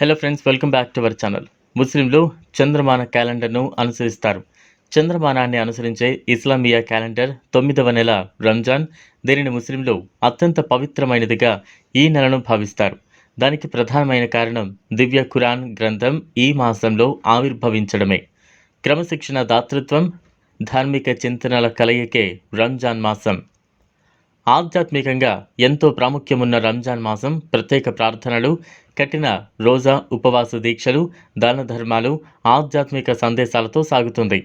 Hello friends welcome back to our channel ముస్లింలు చంద్రమాన క్యాలెండర్ను అనుసరిస్తారు. చంద్రమానాన్ని అనుసరించే ఇస్లామియా క్యాలెండర్ తొమ్మిదవ నెల రంజాన్. దీనిని ముస్లింలు అత్యంత పవిత్రమైనదిగా ఈ నెలను భావిస్తారు. దానికి ప్రధానమైన కారణం దివ్య ఖురాన్ గ్రంథం ఈ మాసంలో ఆవిర్భవించడమే. క్రమశిక్షణ దాతృత్వం ధార్మిక చింతనల కలయికే రంజాన్ మాసం. ఆధ్యాత్మికంగా ఎంతో ప్రాముఖ్యమున్న రంజాన్ మాసం ప్రత్యేక ప్రార్థనలు కఠిన రోజా ఉపవాస దీక్షలు దాన ధర్మాలు ఆధ్యాత్మిక సందేశాలతో సాగుతుంది.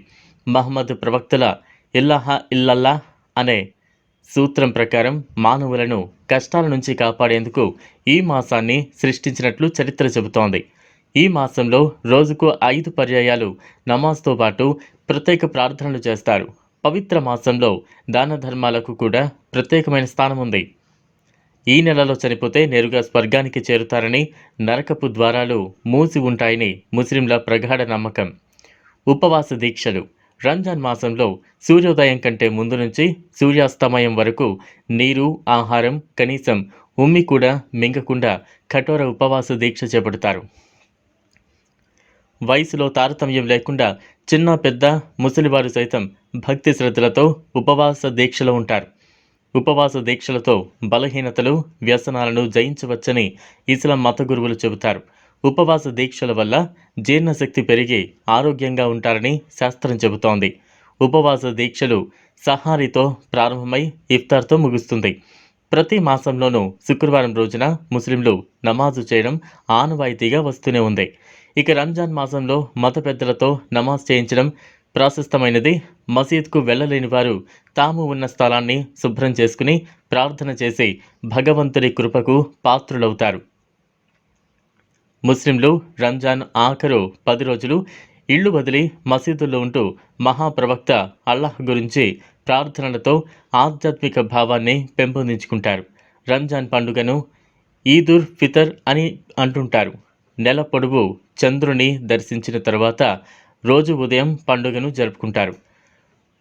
మహమ్మద్ ప్రవక్తల ఇల్లహ ఇల్లల్లా అనే సూత్రం ప్రకారం మానవులను కష్టాల నుంచి కాపాడేందుకు ఈ మాసాన్ని సృష్టించినట్లు చరిత్ర చెబుతోంది. ఈ మాసంలో రోజుకు ఐదు పర్యాయాలు నమాజ్తో పాటు ప్రత్యేక ప్రార్థనలు చేస్తారు. పవిత్ర మాసంలో దాన ధర్మాలకు కూడా ప్రత్యేకమైన స్థానం ఉంది ఈ నెలలో చనిపోతే నేరుగా స్వర్గానికి చేరుతారని నరకపు ద్వారాలు మూసి ఉంటాయని ముస్లింల ప్రగాఢ నమ్మకం. ఉపవాస దీక్షలు. రంజాన్ మాసంలో సూర్యోదయం కంటే ముందు నుంచి సూర్యాస్తమయం వరకు నీరు ఆహారం కనీసం ఉమ్మి కూడా మింగకుండా కఠోర ఉపవాస దీక్ష చేపడతారు. వయసులో తారతమ్యం లేకుండా చిన్న పెద్ద ముసలివారు సైతం భక్తి శ్రద్ధలతో ఉపవాస దీక్షలో ఉంటారు. ఉపవాస దీక్షలతో బలహీనతలు వ్యసనాలను జయించవచ్చని ఇస్లాం మత గురువులు చెబుతారు. ఉపవాస దీక్షల వల్ల జీర్ణశక్తి పెరిగి ఆరోగ్యంగా ఉంటారని శాస్త్రం చెబుతోంది. ఉపవాస దీక్షలు సహారీతో ప్రారంభమై ఇఫ్తార్తో ముగుస్తుంది. ప్రతి మాసంలోనూ శుక్రవారం రోజున ముస్లింలు నమాజు చేయడం ఆనవాయితీగా వస్తూనే ఉంది. ఇక రంజాన్ మాసంలో మత పెద్దలతో నమాజ్ చేయించడం ప్రాశస్తమైనది. మసీద్కు వెళ్ళలేని వారు తాము ఉన్న స్థలాన్ని శుభ్రం చేసుకుని ప్రార్థన చేసి భగవంతుడి కృపకు పాత్రులవుతారు. ముస్లింలు రంజాన్ ఆఖరు పది రోజులు ఇళ్ళు వదిలి మసీదుల్లో ఉంటూ మహాప్రవక్త అల్లాహ్ గురించి ప్రార్థనలతో ఆధ్యాత్మిక భావాన్ని పెంపొందించుకుంటారు. రంజాన్ పండుగను ఈదుర్ ఫితర్ అని అంటుంటారు. నెల పొడవు చంద్రుని దర్శించిన తర్వాత రోజు ఉదయం పండుగను జరుపుకుంటారు.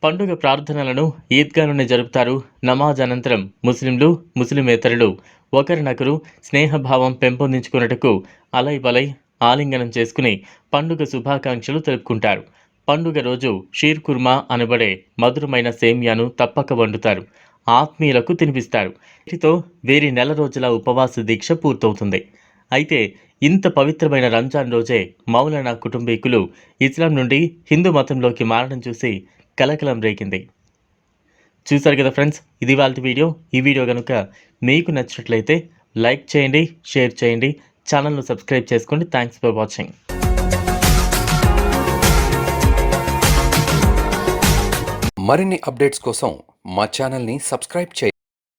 పండుగ ప్రార్థనలను ఈద్గాలోనే జరుపుతారు. నమాజ్ అనంతరం ముస్లింలు ముస్లిమేతరులు ఒకరినొకరు స్నేహభావం పెంపొందించుకున్నటకు అలై బలై ఆలింగనం చేసుకుని పండుగ శుభాకాంక్షలు తెలుపుకుంటారు. పండుగ రోజు షీర్ కుర్మా అనబడే మధురమైన సేమ్యాను తప్పక వండుతారు. ఆత్మీయులకు తినిపిస్తారు. వీటితో వీరి నెల రోజుల ఉపవాస దీక్ష పూర్తవుతుంది. అయితే ఇంత పవిత్రమైన రంజాన్ రోజే మౌలానా కుటుంబీకులు ఇస్లాం నుండి హిందూ మతంలోకి మారడం చూసి కలకలం రేగింది. చూశారు కదా ఫ్రెండ్స్ ఇది వాళ్ళ వీడియో. ఈ వీడియో కనుక మీకు నచ్చినట్లయితే లైక్ చేయండి షేర్ చేయండి ఛానల్ను సబ్స్క్రైబ్ చేసుకోండి. థ్యాంక్స్ ఫర్ వాచింగ్ మరిన్ని అప్డేట్స్ కోసం మా ఛానల్ని సబ్స్క్రైబ్ చేయండి.